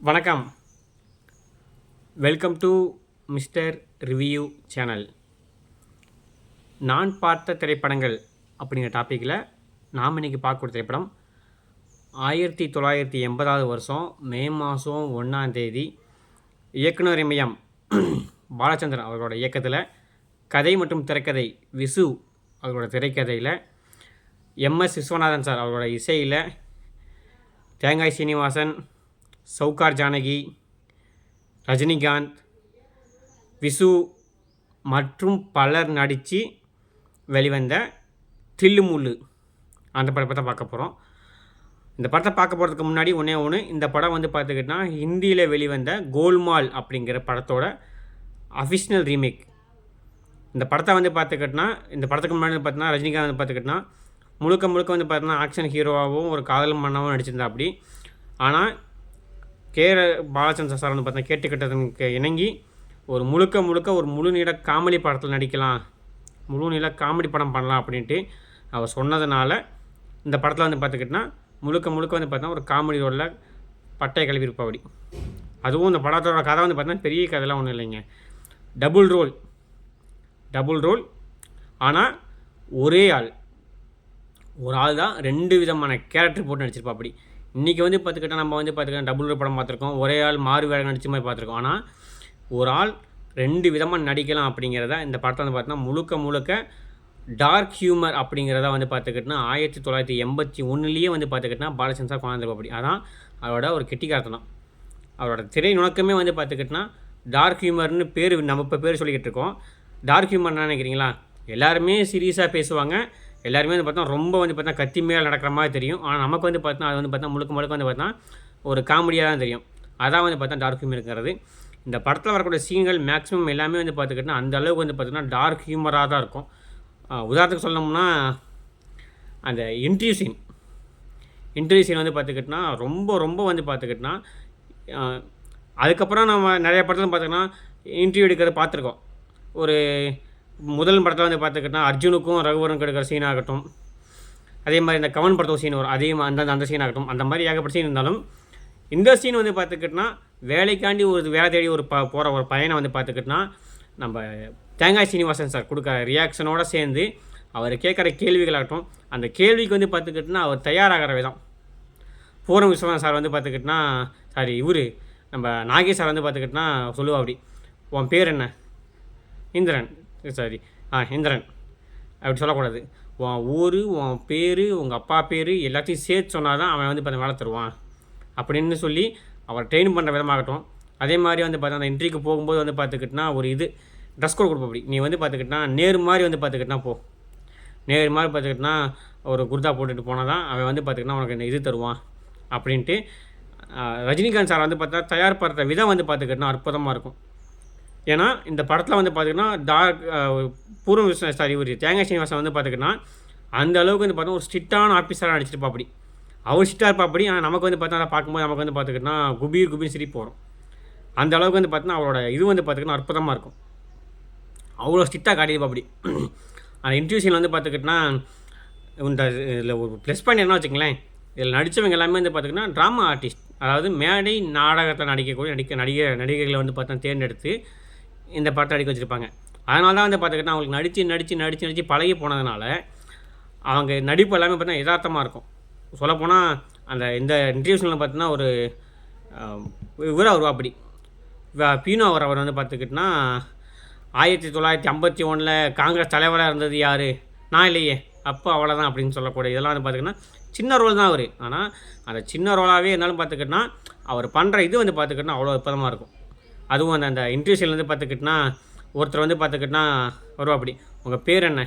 வணக்கம். Welcome to mister review channel நான் பார்த்த திரைப்படங்கள் அப்படிங்கிற டாப்பிக்கில் நாம் இன்றைக்கி பார்க்கக்கூடிய திரைப்படம் ஆயிரத்தி தொள்ளாயிரத்தி எண்பதாவது வருஷம் மே மாதம் ஒன்றாம் தேதி இயக்குனர் இமயம் பாலச்சந்திரன் அவர்களோட இயக்கத்தில் கதை மற்றும் திரைக்கதை விசு அவர்களோட திரைக்கதையில் எம்எஸ் விஸ்வநாதன் சார் அவர்களோட இசையில் தேங்காய் சீனிவாசன் சவுகார் ஜானகி ரஜினிகாந்த் விசு மற்றும் பலர் நடித்து வெளிவந்த தில்லுமுள்ளு அந்த படத்தை தான் பார்க்க போகிறோம் இந்த படத்தை பார்க்க போகிறதுக்கு முன்னாடி ஒன்றே ஒன்று இந்த படம் வந்து பார்த்துக்கிட்டிங்கன்னா ஹிந்தியில் வெளிவந்த கோல்மால் அப்படிங்கிற படத்தோட அஃபிஷனல் ரீமேக் இந்த படத்தை வந்து பார்த்துக்கிட்டினா இந்த படத்துக்கு முன்னாடி வந்து பார்த்தீங்கன்னா ரஜினிகாந்த் வந்து பார்த்துக்கிட்டினா முழுக்க முழுக்க வந்து பார்த்தீங்கன்னா ஆக்ஷன் ஹீரோவாகவும் ஒரு காதல் மன்னவும் நடிச்சிருந்தா அப்படி ஆனால் கேர பாலச்சந்திர சார் வந்து பார்த்தீங்கன்னா கேட்டுக்கிட்டதுக்கு இணங்கி ஒரு முழுக்க முழுக்க ஒரு முழு நீள காமெடி படத்தில் நடிக்கலாம். முழு நீள காமெடி படம் பண்ணலாம் அப்படின்ட்டு அவர் சொன்னதுனால இந்த படத்தில் வந்து பார்த்துக்கிட்டினா முழுக்க முழுக்க வந்து பார்த்தீங்கன்னா ஒரு காமெடி ரோலில் பட்டை கழுவி இருப்பபடி அதுவும் இந்த படத்தோட கதை வந்து பார்த்தீங்கன்னா பெரிய கதைலாம் ஒன்றும் இல்லைங்க. Double role. Double role. ஆனால் ஒரே ஆள். ஒரு ஆள் தான் ரெண்டு விதமான கேரக்டர் போட்டு நடிச்சிருப்பா அப்படி இன்றைக்கி வந்து பார்த்துக்கிட்டா நம்ம வந்து பார்த்துக்கிட்டா டபுள் படம் பார்த்துருக்கோம். ஒரே ஆள் மாறு வேலை நடிச்ச மாதிரி பார்த்துருக்கோம். ஆனால் ஒரு ஆள் ரெண்டு விதமாக நடிக்கலாம் அப்படிங்கிறத இந்த படத்தை வந்து பார்த்தோன்னா முழுக்க முழுக்க டார்க் ஹியூமர் அப்படிங்கிறத வந்து பார்த்துக்கிட்டினா ஆயிரத்தி தொள்ளாயிரத்தி எண்பத்தி ஒன்றுலேயே வந்து பார்த்துக்கிட்டினா பாலச்சந்திரா குழந்தை அப்படி அதான் அவரோட ஒரு கெட்டிக்காரத்தனம். அவரோட திரை நுணக்கமே வந்து பார்த்துக்கிட்டோன்னா டார்க் ஹியூமர்னு பேர் நம்ம இப்போ பேர் சொல்லிக்கிட்டு இருக்கோம். டார்க் ஹியூமர் என்ன நினைக்கிறீங்களா? எல்லாருமே சீரியஸாக பேசுவாங்க. எல்லாருமே வந்து பார்த்தா ரொம்ப வந்து பார்த்தா கத்தி மேல் நடக்கிற மாதிரி தெரியும். ஆனால் நமக்கு வந்து பார்த்தா அது வந்து பார்த்தா முழுக்க முழுக்க வந்து பார்த்தா ஒரு காமெடியாக தான் தெரியும். அதான் வந்து பார்த்தா டார்க் ஹியூமருங்கிறது இந்த படத்தில் வரக்கூடிய சீன்கள் மேக்ஸிமம் எல்லாமே வந்து பார்த்துக்கிட்டினா அந்த அளவுக்கு வந்து பார்த்திங்கன்னா டார்க் ஹியூமராக தான் இருக்கும். உதாரணத்துக்கு சொல்லணும்னா அந்த இன்டர்வியூ சீன் இன்டர்வியூ சீன் வந்து பார்த்துக்கிட்டினா ரொம்ப ரொம்ப வந்து பார்த்துக்கிட்டினா அதுக்கப்புறம் நம்ம நிறைய படத்தில் பார்த்திங்கன்னா இன்டர்வியூ எடுக்கிறத பார்த்துருக்கோம். ஒரு முதல் படத்தில் வந்து பார்த்துக்கிட்டா அர்ஜுனுக்கும் ரகுவரனுக்கும் எடுக்கிற சீன் ஆகட்டும். அதே மாதிரி இந்த கவன் படத்தோட சீன் வரும். அதே அந்த அந்த சீன் ஆகட்டும். அந்த மாதிரி ஏகப்பட்ட சீன் இருந்தாலும் இந்த சீன் வந்து பார்த்துக்கிட்டோன்னா வேலைக்காண்டி ஒரு வேலை தேடி ஒரு ப போகிற ஒரு பையனை வந்து பார்த்துக்கிட்டனா நம்ம தேங்காய் சீனிவாசன் சார் கொடுக்குற ரியாக்ஷனோடு சேர்ந்து அவர் கேட்குற கேள்விகளாகட்டும் அந்த கேள்விக்கு வந்து பார்த்துக்கிட்டனா அவர் தயாராகிற விதம். பூரம் விஸ்வநாதன் சார் வந்து பார்த்துக்கிட்டனா சாரி இவர் நம்ம நாகேஷ் சார் வந்து பார்த்துக்கிட்டனா சொல்லுவா அப்படி உன் பேர் என்ன? இந்திரன். சாரி ஆ இந்திரன் அப்படி சொல்லக்கூடாது. உன் ஊர் உன் பேர் உங்கள் அப்பா பேர் எல்லாத்தையும் சேர்த்து சொன்னால் தான் அவன் வந்து பார்த்து வேலை தருவான். அப்படின்னு சொல்லி அவர் ட்ரெயின் பண்ணுற விதமாகட்டும். அதே மாதிரி வந்து பார்த்தா அந்த இன்ட்ரிக்கு போகும்போது வந்து பார்த்துக்கிட்டனா ஒரு இது ட்ரெஸ் கோட் கொடுப்போம் அப்படி. நீ வந்து பார்த்துக்கிட்டனா நேரு மாதிரி வந்து பார்த்துக்கிட்டனா போ. நேர் மாதிரி பார்த்துக்கிட்டனா ஒரு குர்தா போட்டுட்டு போனால் தான் அவன் வந்து பார்த்துக்கிட்டனா உனக்கு இந்த இது தருவான். அப்படின்ட்டு ரஜினிகாந்த் சார் வந்து பார்த்தா தயார் விதம் வந்து பார்த்துக்கிட்டனா அற்புதமாக இருக்கும். ஏன்னா இந்த படத்தில் வந்து பார்த்திங்கன்னா டார்க் பூர்வ விஸ்வ சாரி ஒரு தேங்காய் சீனிவாசன் வந்து பார்த்திங்கன்னா அந்த அளவுக்கு வந்து பார்த்தா ஒரு ஸ்ட்ரிக்டான ஆஃபீஸராக நடிச்சிருப்பா அப்படி. அவர் ஸ்ட்ரிக்டாக இருப்பா அப்படி ஆனால் நமக்கு வந்து பார்த்தா அதை பார்க்கும்போது நமக்கு வந்து பார்த்துக்கிட்டா குபீர் குபீர் சிரிப்பு போகிறோம் அந்த அளவுக்கு வந்து பார்த்தீங்கன்னா அவரோட இது வந்து பார்த்திங்கன்னா அற்புதமாக இருக்கும். அவ்வளோ ஸ்ட்ரிக்டாக காட்டியிருப்பா அப்படி. அந்த இன்ட்ரிவியூஷன் வந்து பார்த்துக்கிட்டா இந்த இதில் ஒரு ப்ளஸ் பாயிண்ட் என்ன வச்சுக்கங்களேன். இதில் நடித்தவங்க எல்லாமே வந்து பார்த்திங்கன்னா ட்ராமா ஆர்டிஸ்ட் அதாவது மேடை நாடகத்தில் நடிக்கக்கூடிய நடிக்க நடிகர் நடிகர்களை வந்து பார்த்தா தேர்ந்தெடுத்து இந்த படத்தை அடிக்க வச்சுருப்பாங்க. அதனால தான் வந்து பார்த்துக்கிட்டா அவங்களுக்கு நடித்து நடித்து நடித்து நடித்து பழகி போனதுனால அவங்க நடிப்பு எல்லாமே பார்த்தீங்கன்னா யதார்த்தமாக இருக்கும். சொல்லப்போனால் அந்த இந்த இன்டர்வியூஷனில் பார்த்தீங்கன்னா ஒரு இவராக வருவா அப்படி பீனோ அவர் அவர் வந்து பார்த்துக்கிட்டினா ஆயிரத்தி தொள்ளாயிரத்தி ஐம்பத்தி ஒன்றில் காங்கிரஸ் தலைவராக இருந்தது யார்? நான் இல்லையே. அப்போ அவ்வளோதான் அப்படின்னு சொல்லக்கூடிய இதெல்லாம் வந்து பார்த்திங்கன்னா சின்ன ரோல் தான் அவர். ஆனால் அந்த சின்ன ரோலாகவே இருந்தாலும் பார்த்துக்கிட்டினா அவர் பண்ணுற இது வந்து பார்த்துக்கிட்டினா அவ்வளோ அற்புதமாக இருக்கும். அதுவும் அந்த அந்த இன்டர்வியூஷனில் வந்து பார்த்துக்கிட்டினா ஒருத்தர் வந்து பார்த்துக்கிட்டனா வருவா அப்படி உங்கள் பேர் என்ன?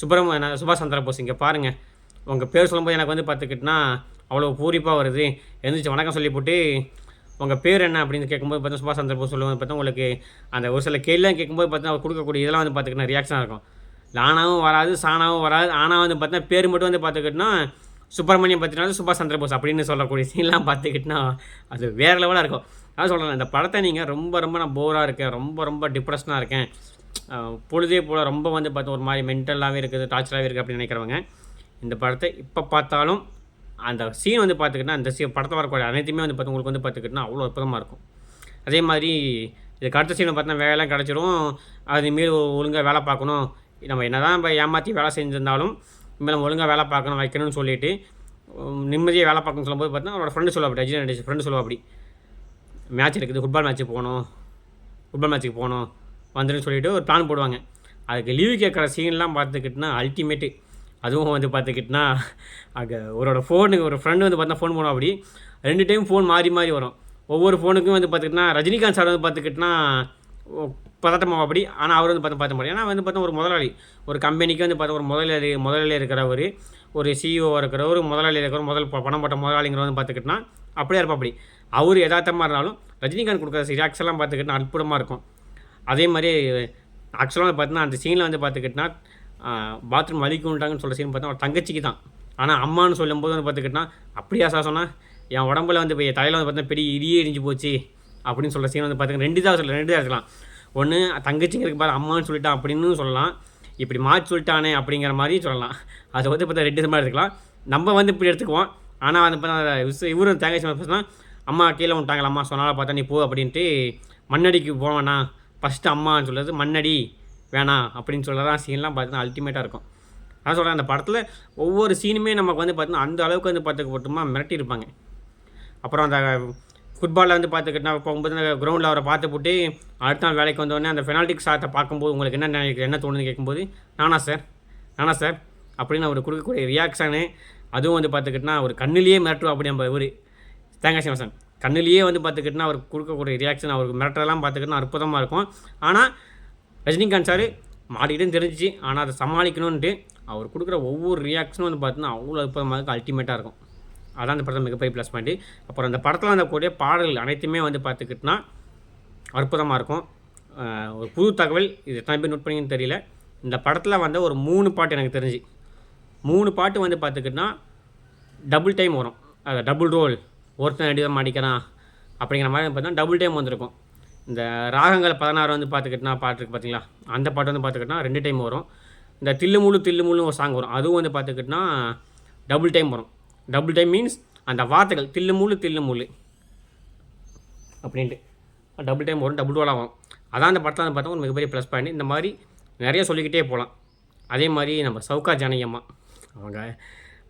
சுப்பிரம சுபாஷ் சந்திர போஸ் இங்கே பாருங்கள் உங்கள் பேர் சொல்லும்போது எனக்கு வந்து பார்த்துக்கிட்டனா அவ்வளோ பூரிப்பாக வருது. எழுந்திரிச்சு வணக்கம் சொல்லி போட்டு உங்கள் பேர் என்ன? அப்படின்னு கேட்கும்போது பார்த்தா சுபாஷ் சந்திர போஸ் சொல்லுவாங்க பார்த்தா உங்களுக்கு அந்த ஒரு சில கேள்விலாம் கேட்கும்போது பார்த்தா அவர் கொடுக்கக்கூடிய இதெல்லாம் வந்து பார்த்துக்கிட்டா ரியாக்ஷனாக இருக்கும். லானாவும் வராது சாணாவும் வராது. ஆனால் வந்து பார்த்தா பேர் மட்டும் வந்து பார்த்துக்கிட்டோன்னா சுப்பிரமணியம் பார்த்தீங்கன்னா சுபாஷ் சந்திர போஸ் அப்படின்னு சொல்லக்கூடிய சீன்லாம் பார்த்துக்கிட்டினா அது வேறு லெவலாக இருக்கும். அதான் சொல்கிறேன் இந்த படத்தை நீங்கள் ரொம்ப ரொம்ப நான் போராக இருக்கேன் ரொம்ப ரொம்ப டிப்ரெஷனாக இருக்கேன். பொழுதே போல் ரொம்ப வந்து பார்த்து ஒரு மாதிரி மென்டலாகவே இருக்குது டார்ச்சராகவே இருக்குது அப்படின்னு நினைக்கிறவங்க இந்த படத்தை இப்போ பார்த்தாலும் அந்த சீன் வந்து பார்த்துக்கிட்டா அந்த சீ படத்தை வரக்கூடிய அனைத்துமே வந்து பார்த்து உங்களுக்கு வந்து பார்த்துக்கிட்டா அவ்வளோ அற்புதமாக இருக்கும். அதே மாதிரி இதுக்கு அடுத்த சீனை பார்த்தா வேலைலாம் கிடச்சிரும். அதுமாரி ஒழுங்காக வேலை பார்க்கணும். நம்ம என்ன தான் இப்போ ஏமாற்றி வேலை செஞ்சிருந்தாலும் இனிமேல் நம்ம ஒழுங்காக வேலை பார்க்கணும் வைக்கணும்னு சொல்லிட்டு நிம்மதியாக வேலை பார்க்கணும்னு சொல்லும்போது பார்த்தா அவரோட ஃப்ரெண்டு சொல்லுவா அப்படி ரஜினி ஃப்ரெண்டு சொல்லுவா அப்படி மேட்ச் இருக்குது ஃபுட்பால் மேட்ச்சுக்கு போகணும். ஃபுட்பால் மேட்ச்சுக்கு போகணும். வந்துடுன்னு சொல்லிவிட்டு ஒரு பிளான் போடுவாங்க. அதுக்கு லீவு கேட்குற சீன்லாம் பார்த்துக்கிட்டுனா அல்டிமேட்டு அதுவும் வந்து பார்த்துக்கிட்டுனா அங்கே ஒருவோட ஃபோனுக்கு ஒரு ஃப்ரெண்டு வந்து பார்த்தா ஃபோன் போனோம் அப்படி. ரெண்டு டைம் ஃபோன் மாறி மாறி வரும். ஒவ்வொரு ஃபோனுக்கும் வந்து பார்த்துக்கிட்டுனா ரஜினிகாந்த் சார் வந்து பார்த்துக்கிட்டுனா பதட்டமாக அப்படி. ஆனால் அவர் வந்து பார்த்து பார்த்த முடியும் ஏன்னா வந்து பார்த்தா ஒரு முதலாளி. ஒரு கம்பெனிக்கு வந்து பார்த்தா ஒரு முதலாளி முதலாளி இருக்கிறவர் ஒரு சிஇஓ இருக்கிறவர் முதலாளி இருக்கிறவர் முதல் ப- பணம் போட்ட முதலாளிங்கிற வந்து பார்த்துக்கிட்டனா அப்படியே இருப்பா அப்படி. அவர் யதார்த்தமாக இருந்தாலும் ரஜினிகாந்த் கொடுக்குற ரியாக்ஸ் எல்லாம் பார்த்துக்கிட்டா அற்புதமாக இருக்கும். அதே மாதிரி ஆக்சுவலாக வந்து பார்த்தீங்கன்னா அந்த சீனில் வந்து பார்த்துக்கிட்டா பாத்ரூம் வலிக்குன்ட்டாங்கன்னு சொல்கிற சீன் பார்த்தா அவன் தங்கச்சிக்கு தான். ஆனால் அம்மான்னு சொல்லும்போது வந்து பார்த்துக்கிட்டா அப்படியா சார் சொன்னால் என் உடம்புல வந்து இப்போ தலையில் வந்து பார்த்தீங்கன்னா பெரிய இடியே எரிஞ்சு போச்சு அப்படின்னு சொல்கிற சீன் வந்து பார்த்துக்கிட்டா ரெண்டு தான் சொல்லலாம் ரெண்டு தான் இருக்கலாம் ஒன்று தங்கச்சிங்கிறதுக்கு பாரு அம்மான்னு சொல்லிட்டான் அப்படின்னு சொல்லலாம். இப்படி மாற்றி சொல்லிட்டானே அப்படிங்கிற மாதிரி சொல்லலாம். அது வந்து பார்த்தா ரெண்டு விதமாக எடுத்துக்கலாம். நம்ம வந்து இப்படி எடுத்துக்குவோம். ஆனால் வந்து பார்த்தா இவரும் தேங்காய் சொன்னால் அம்மா கீழே விட்டாங்களா அம்மா சொன்னால பார்த்தா நீ போ அப்படின்ட்டு மண்ணடிக்கு போவேண்ணா ஃபஸ்ட்டு அம்மான்னு சொல்கிறது மண்ணடி வேணாம் அப்படின்னு சொல்லலாம் சீன்லாம் பார்த்தீங்கன்னா அல்டிமேட்டாக இருக்கும். அதான் சொல்கிறேன் அந்த படத்தில் ஒவ்வொரு சீனுமே நமக்கு வந்து பார்த்தீங்கன்னா அந்த அளவுக்கு வந்து பார்த்துக்க போட்டுமா மிரட்டியிருப்பாங்க. அப்புறம் அந்த ஃபுட்பாலில் வந்து பார்த்துக்கிட்டா போகும்போது அந்த கிரவுண்டில் அவரை பார்த்து போட்டு அடுத்த நாள் வேலைக்கு வந்தோடனே அந்த பெனால்டிக் ஷாட்டை பார்க்கும்போது உங்களுக்கு என்ன என்ன தோணுன்னு கேட்கும்போது நானா சார் நானா சார் அப்படின்னு அவர் கொடுக்கக்கூடிய ரியாக்ஷனு அதுவும் வந்து பார்த்துக்கிட்டா ஒரு கண்ணிலேயே மிரட்டுவோம் அப்படி நம்ம இவர் தேங்காய் சிவசன் கண்ணிலேயே வந்து பார்த்துக்கிட்டா அவர் கொடுக்கக்கூடிய ரியாக்ஷன் அவருக்கு மிரட்டலாம் பார்த்துக்கிட்டா அற்புதமாக இருக்கும். ஆனால் ரஜினிகாந்த் சார் மாட்டிக்கிட்டே தெரிஞ்சிச்சு. ஆனால் அதை சமாளிக்கணுன்ட்டு அவர் கொடுக்குற ஒவ்வொரு ரியாக்ஷனும் வந்து பார்த்தீங்கன்னா அவ்வளோ அற்புதமாக இருக்கும். அல்டிமேட்டாக இருக்கும். அதான் அந்த படத்தில் மிகப்பெரிய ப்ளஸ் பாயிண்ட்டு அப்புறம் அந்த படத்தில் வந்தக்கூடிய பாடல்கள் அனைத்துமே வந்து பார்த்துக்கிட்டனா அற்புதமாக இருக்கும். ஒரு புது தகவல் இது எத்தனை பேர் நோட் பண்ணிங்கன்னு தெரியல. இந்த படத்தில் வந்த ஒரு மூணு பாட்டு எனக்கு தெரிஞ்சு. மூணு பாட்டு வந்து பார்த்துக்கிட்டனா டபுள் டைம் வரும். அது டபுள் ரோல் ஒருத்தன் அடிதான் மாடிக்கிறான் அப்படிங்கிற மாதிரி பார்த்தா டபுள் டைம் வந்திருக்கும். இந்த ராகங்கள் பதினாறு வந்து பார்த்துக்கிட்டனா பாட்டு இருக்குது பார்த்தீங்களா? அந்த பாட்டு வந்து பார்த்துக்கிட்டனா ரெண்டு டைம் வரும். இந்த தில்லுமுழு தில்லுமுழுன்னு ஒரு சாங் வரும். அதுவும் வந்து பார்த்துக்கிட்டனா டபுள் டைம் வரும். டபுள் டைம் மீன்ஸ் அந்த வார்த்தைகள் தில்லுமுழு தில்லுமுழு அப்படின்ட்டு. டபுள் டைம் வரும் டபுள் டோலாக வரும். அதான் அந்த படத்தில் வந்து பார்த்தா ஒரு மிகப்பெரிய ப்ளஸ் பாயிண்ட் இந்த மாதிரி நிறைய சொல்லிக்கிட்டே போகலாம். அதே மாதிரி நம்ம சவுகா ஜானகி அம்மா. அவங்க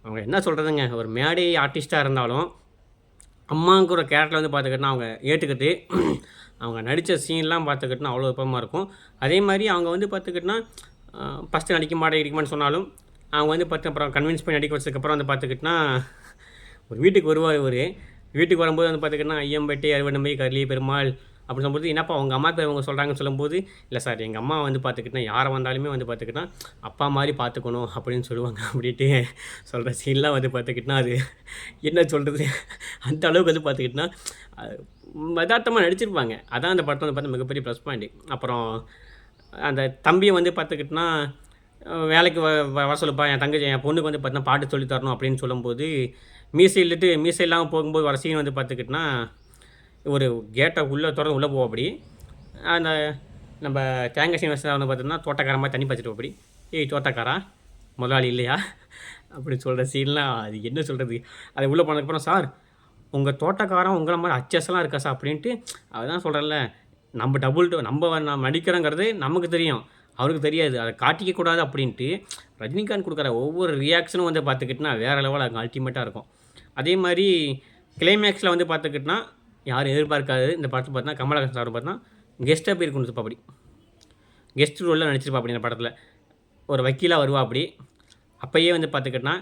அவங்க என்ன சொல்கிறதுங்க ஒரு மேடை ஆர்டிஸ்ட்டாக இருந்தாலும் அம்மாங்கிற கேரக்டர் வந்து பார்த்துக்கிட்டா அவங்க ஏற்றுக்கிட்டு அவங்க நடித்த சீன்லாம் பார்த்துக்கிட்டா அவ்வளோ விருப்பமாக இருக்கும். அதே மாதிரி அவங்க வந்து பார்த்துக்கிட்டா ஃபஸ்ட்டு நடிக்க மாட்டே இருக்குமான்னு சொன்னாலும் அவங்க வந்து பார்த்து அப்புறம் கன்வின்ஸ் பண்ணி நடிக்க வச்சதுக்கப்புறம் வந்து பார்த்துக்கிட்டா ஒரு வீட்டுக்கு வருவார் இவர். வீட்டுக்கு வரும்போது வந்து பார்த்துக்கிட்டா ஐயம்பட்டி அறுவடம்பை கர்லி பெருமாள் அப்படி சொல்லும்போது என்னப்பா உங்கள் அம்மா பேர் அவங்க சொல்கிறாங்கன்னு சொல்லும்போது இல்லை சார் எங்கள் அம்மா வந்து பார்த்துக்கிட்டா யாரை வந்தாலுமே வந்து பார்த்துக்கிட்டா அப்பா மாதிரி பார்த்துக்கணும் அப்படின்னு சொல்லுவாங்க. அப்படின்ட்டு சொல்கிற சீன்லாம் வந்து பார்த்துக்கிட்டா அது என்ன சொல்கிறது அந்த அளவுக்கு வந்து பார்த்துக்கிட்டா யதார்த்தமாக நடிச்சிருப்பாங்க. அதான் அந்த படத்தை வந்து பார்த்தா மிகப்பெரிய ப்ளஸ் பாயிண்ட் அப்புறம் அந்த தம்பியை வந்து பார்த்துக்கிட்டோன்னா வேலைக்கு வ வர சொல்லுப்பா என் தங்கச்சி என் பொண்ணுக்கு வந்து பார்த்தீங்கன்னா பாட்டு சொல்லித் தரணும் அப்படின்னு சொல்லும்போது மீசை இல்லட்டு மீசை இல்லாமல் போகும்போது வர சீன் வந்து பார்த்துக்கிட்டோன்னா ஒரு கேட்டை உள்ளே திறந்து உள்ளே போவோம் அப்படி. அந்த நம்ம தேங்காய் சீனிவாசன் வந்து பார்த்தோம்னா தோட்டக்காரமாக தண்ணி பச்சிட்டு அப்படி. ஏய் தோட்டக்காரா முதலாளி இல்லையா? அப்படி சொல்கிற சீன்லாம் அது என்ன சொல்கிறது அது உள்ளே போனதுக்கப்புறம் சார் உங்கள் தோட்டக்காரன் உங்களை மாதிரி அச்சஸ்லாம் இருக்கா சார்? அப்படின்ட்டு அதுதான் சொல்கிறேன்ல நம்ம டபுள் நம்ம நம்ம அடிக்கிறோங்கிறது நமக்கு தெரியும். அவருக்கு தெரியாது. அதை காட்டிக்க கூடாது அப்படின்ட்டு ரஜினிகாந்த் கொடுக்குற ஒவ்வொரு ரியாக்ஷனும் வந்து பார்த்துக்கிட்டுனா வேறு லெவல் அங்கே அல்டிமேட்டாக இருக்கும். அதே மாதிரி கிளைமேக்ஸில் வந்து பார்த்துக்கிட்டோன்னா யாரும் எதிர்பார்க்காது இந்த படத்தை பார்த்தா கமலஹாசன் சார் பார்த்தா கெஸ்ட்டாக போய் இருக்கணும் அப்படி கெஸ்ட் ரோலில் நடிச்சிருப்பா அப்படி இந்த படத்தில். ஒரு வக்கீலாக வருவா அப்படி அப்போயே வந்து பார்த்துக்கிட்டனா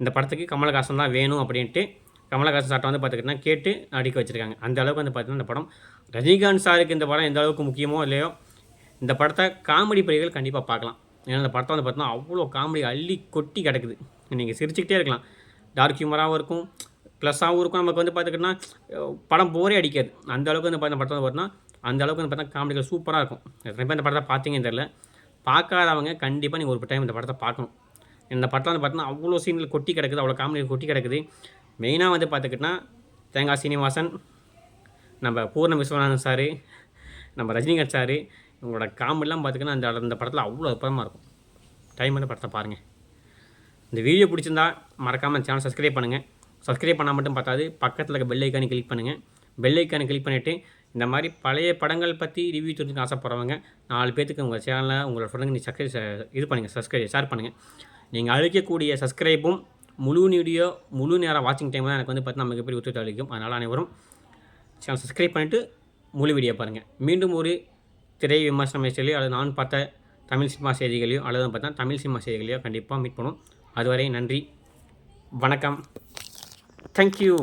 இந்த படத்துக்கு கமலஹாசன் தான் வேணும் அப்படின்ட்டு கமலஹாசன் சார்ட்ட வந்து பார்த்துக்கிட்டனா கேட்டு நடிக்க வச்சுருக்காங்க. அந்த அளவுக்கு வந்து பார்த்தீங்கன்னா இந்த படம் ரஜினிகாந்த் சாருக்கு இந்த படம் எந்த அளவுக்கு முக்கியமோ இல்லையோ இந்த படத்தை காமெடி பிரிவுகள் கண்டிப்பாக பார்க்கலாம் ஏன்னா இந்த படத்தை வந்து பார்த்தீங்கன்னா அவ்வளோ காமெடி அள்ளி கொட்டி கிடக்குது. நீங்கள் சிரிச்சுக்கிட்டே இருக்கலாம். டார்க் ஹியூமராகவும் இருக்கும். ப்ளஸ்ஸாகவும் இருக்கும். நமக்கு வந்து பார்த்துக்கிட்டோன்னா படம் போரே அடிக்காது. அந்த அளவுக்கு வந்து பார்த்தா படத்தை வந்து அந்த அளவுக்கு வந்து பார்த்தா காமெடிகள் சூப்பராக இருக்கும். எத்தனை பேர் இந்த படத்தை பார்த்தீங்கன்னு தெரில பார்க்காதவங்க கண்டிப்பாக நீங்கள் ஒரு டைம் இந்த படத்தை பார்க்கணும் இந்த படத்தில் வந்து பார்த்தீங்கன்னா அவ்வளோ சீன்கள் கொட்டி கிடக்குது அவ்வளோ காமெடிகள் கொட்டி கிடக்குது. மெயினாக வந்து பார்த்துக்கிட்டனா தேங்காய் சீனிவாசன் நம்ம பூர்ண விஸ்வநாதன் சார் நம்ம ரஜினிகாந்த் சார் இவங்களோட காமெடிலாம் பார்த்துக்கினா அந்த அந்த படத்தில் அவ்வளோ அற்புதமாக இருக்கும். டைம் வந்து படத்தை பாருங்கள் இந்த வீடியோ பிடிச்சிருந்தா மறக்காமல் சேனல் சப்ஸ்கிரைப் பண்ணுங்கள் சப்ஸ்கிரைப் பண்ணால் மட்டும் பார்த்தாது பக்கத்தில் இருக்க பெல் ஐக்கானை கிளிக் பண்ணுங்கள் பெல் ஐக்கானை கிளிக் பண்ணிவிட்டு இந்த மாதிரி பழைய படங்கள் பற்றி ரிவ்யூ தெரிஞ்சுக்க ஆசைப்பட்றவங்க நாலு பேத்துக்கு உங்கள் சேனலில் உங்களோட ஃப்ரெண்டுங்க நீ சப்ஸ்கிரைப் இது பண்ணுங்கள் சப்ஸ்கிரைப் ஷேர் பண்ணுங்கள் நீங்கள் அழிக்கக்கூடிய சப்ஸ்கிரைப்பும் முழு வீடியோ முழு நேரம் வாட்சிங் டைம் தான் எனக்கு வந்து பார்த்தீங்கன்னா மிகப்பெரிய உத்தரவு அளிக்கும். அதனால் அனைவரும் சேனல் சப்ஸ்கிரைப் பண்ணிவிட்டு முழு வீடியோ பாருங்கள் மீண்டும் ஒரு திரை விமர்சன மேசையிலையோ அல்லது நான் பார்த்த தமிழ் சினிமா செய்திகளையோ அல்லது பார்த்தா தமிழ் சினிமா செய்திகளையோ கண்டிப்பாக மீட் பண்ணுவோம். அதுவரை நன்றி. வணக்கம். தேங்க்யூ